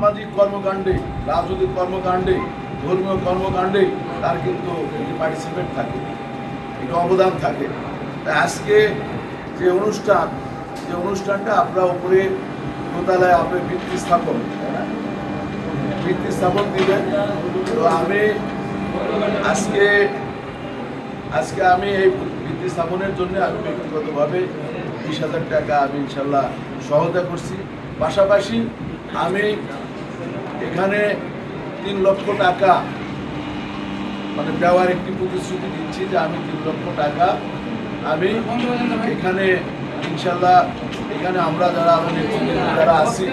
সামাজিক কর্মকাণ্ডে, রাজনৈতিক কর্মকাণ্ডে, ধর্মীয় কর্মকাণ্ডে তার কিন্তু পার্টিসিপেট থাকে একটু অবদান থাকে। আজকে যে অনুষ্ঠান, যে অনুষ্ঠানটা আপনারা উপরে দোতলায় আপনার ভিত্তি স্থাপন ভিত্তি স্থাপন দিবেন। তো আমি আজকে আজকে আমি এই ভিত্তি স্থাপনের জন্য আমি ব্যক্তিগতভাবে বিশ হাজার টাকা আমি ইনশাল্লাহ সহায়তা করছি। পাশাপাশি আমি এখানে তিন লক্ষ টাকা মানে দেওয়ার একটি প্রতিশ্রুতি দিচ্ছি যে আমি তিন লক্ষ টাকা আমি এখানে ইনশাল্লাহ এখানে আমরা যারা আরও নেতৃবৃন্দ যারা আছি,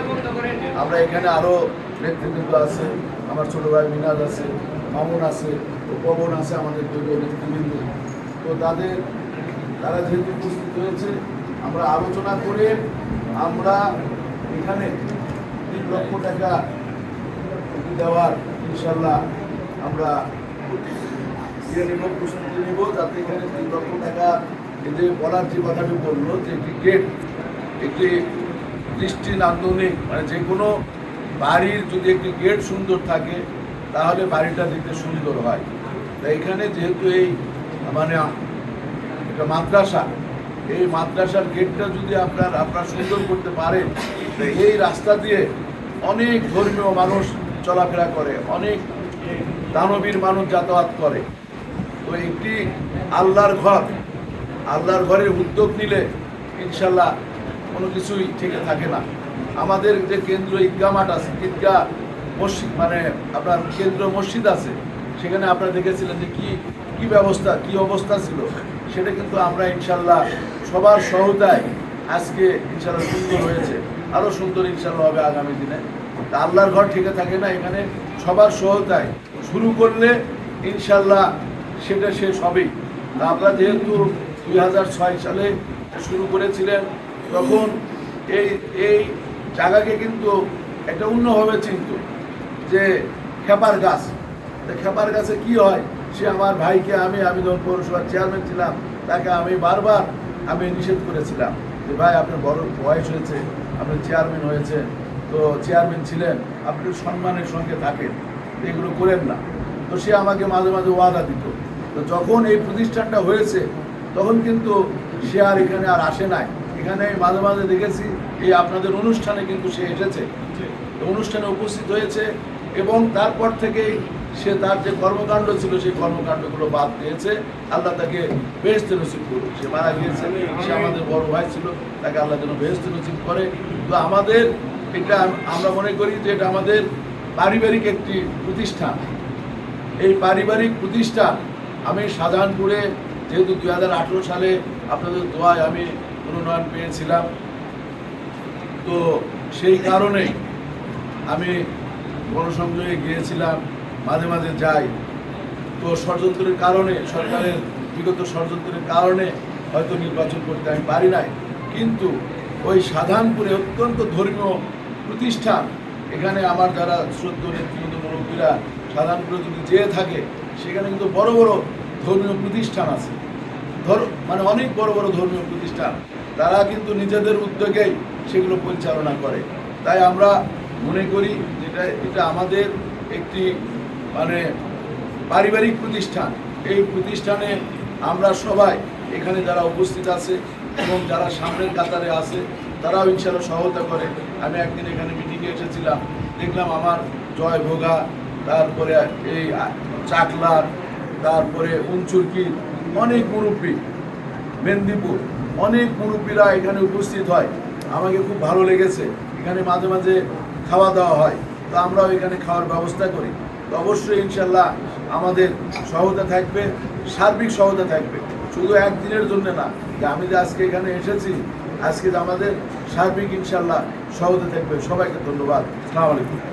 আমরা এখানে আরও নেতৃবৃন্দ আছে, আমার ছোট ভাই মিনাজ আছে, মামুন আছে পবন আছে আমাদের দুই নেতৃবৃন্দ। তো তাদের, তারা যেহেতু উপস্থিত হয়েছে, আমরা আলোচনা করে আমরা এখানে তিন লক্ষ টাকা দেওয়ার ইনশাল্লাহ আমরা প্রস্তুতি নেব যাতে এখানে তিন লক্ষ টাকা যে বলার যে কথাটি বলল, যে একটি গেট একটি দৃষ্টি নান্দনিক মানে যে কোনো বাড়ির যদি একটি গেট সুন্দর থাকে, তাহলে বাড়িটা দেখতে সুন্দর হয়। তা এখানে যেহেতু এই মানে একটা মাদ্রাসা, এই মাদ্রাসার গেটটা যদি আপনার আপনার সুন্দর করতে পারেন এই রাস্তা দিয়ে অনেক ধর্মীয় মানুষ চলাফেরা করে, অনেক দানবীর মানুষ যাতায়াত করে। তো একটি আল্লাহর ঘর, আল্লাহর ঘরের উদ্যোগ নিলে ইনশাল্লাহ কোনো কিছুই ঠিক থাকে না। আমাদের যে কেন্দ্র ঈদগা মাঠ আছে ঈদগা মসজিদ মানে আপনার কেন্দ্র মসজিদ আছে, সেখানে আপনারা দেখেছিলেন যে কি কি ব্যবস্থা, কি অবস্থা ছিল, সেটা কিন্তু আমরা ইনশাল্লাহ সবার সহায়তায় আজকে ইনশাল্লাহ সুন্দর হয়েছে। আরও সুন্দর ইনশাল্লাহ হবে আগামী দিনে। আল্লাহর ঘর ঠিক থাকে না, এখানে সবার সহায়তায় শুরু করলে ইনশাল্লাহ সেটা শেষ হবেই। তা যেহেতু দুই ছয় সালে শুরু করেছিলেন, তখন এই এই জায়গাকে কিন্তু একটা অন্যভাবে চিনত, যে খেপার গাছ। খেপার গাছে কি হয়? সে আমার ভাইকে আমি আমি যখন পৌরসভার চেয়ারম্যান ছিলাম, তাকে আমি বারবার আমি নিষেধ করেছিলাম, যে ভাই, আপনার বড় বয়স হয়েছে, আপনার চেয়ারম্যান হয়েছেন তো চেয়ারম্যান ছিলেন, আপনি সম্মানের সঙ্গে থাকেন, এগুলো করেন না। তো সে আমাকে মাঝে মাঝে ওয়াদা দিত। তো যখন এই প্রতিষ্ঠানটা হয়েছে, তখন কিন্তু সে আর এখানে আর আসে নাই। এখানে মাঝে মাঝে দেখেছি, এই আপনাদের অনুষ্ঠানে কিন্তু সে এসেছে। অনুষ্ঠানে উপস্থিত হয়েছে এবং তারপর থেকেই সে তার যে কর্মকাণ্ড ছিল, সেই কর্মকাণ্ডগুলো বাদ দিয়েছে। আল্লাহ তাকে বেহেস্ত নসিব করুক। সে মারা গিয়েছে, সে আমাদের বড় ভাই ছিল, তাকে আল্লাহ যেন বেহেস্ত নসিব করে। তো আমাদের এটা আমরা মনে করি যে এটা আমাদের পারিবারিক একটি প্রতিষ্ঠান। এই পারিবারিক প্রতিষ্ঠান, আমি শাহজাহানপুরে যেহেতু দু হাজার আঠেরো সালে আপনাদের দোয়ায় আমি মনোনয়ন পেয়েছিলাম, তো সেই কারণেই আমি গণসংযোগে গিয়েছিলাম, মাঝে মাঝে যাই। তো ষড়যন্ত্রের কারণে, সরকারের বিগত ষড়যন্ত্রের কারণে হয়তো নির্বাচন করতে আমি পারি নাই। কিন্তু ওই সাধারণপুরে অত্যন্ত ধর্মীয় প্রতিষ্ঠান। এখানে আমার যারা শ্রদ্ধ নেতৃবৃন্দ, মুরব্বীরা সাধারণপুরে যদি যেয়ে থাকে, সেখানে কিন্তু বড় বড় ধর্মীয় প্রতিষ্ঠান আছে। ধর মানে অনেক বড় বড় ধর্মীয় প্রতিষ্ঠান। তারা কিন্তু নিজেদের উদ্যোগেই সেগুলো পরিচালনা করে। তাই আমরা মনে করি যেটা, এটা আমাদের একটি মানে পারিবারিক প্রতিষ্ঠান। এই প্রতিষ্ঠানে আমরা সবাই এখানে যারা উপস্থিত আছে এবং যারা সামনের কাতারে আছে তারাও ইনশাল্লাহ সহায়তা করে। আমি একদিন এখানে মিটিংয়ে এসেছিলাম, দেখলাম আমার জয় ভোগা, তারপরে এই চাকলার তারপরে উনচুরকি অনেক মুরব্বী, মেদিনীপুর, অনেক মুরব্বীরা এখানে উপস্থিত হয়। আমাকে খুব ভালো লেগেছে। এখানে মাঝে মাঝে খাওয়া দাওয়া হয়, তো আমরাও এখানে খাওয়ার ব্যবস্থা করি। তো অবশ্যই ইনশাল্লাহ আমাদের সহায়তা থাকবে, সার্বিক সহায়তা থাকবে। শুধু একদিনের জন্য না, যে আমি যে আজকে এখানে এসেছি আজকে আমাদের সার্বিক ইনশাল্লাহ সহজে থাকবে। সবাইকে ধন্যবাদ। আলাইকুম।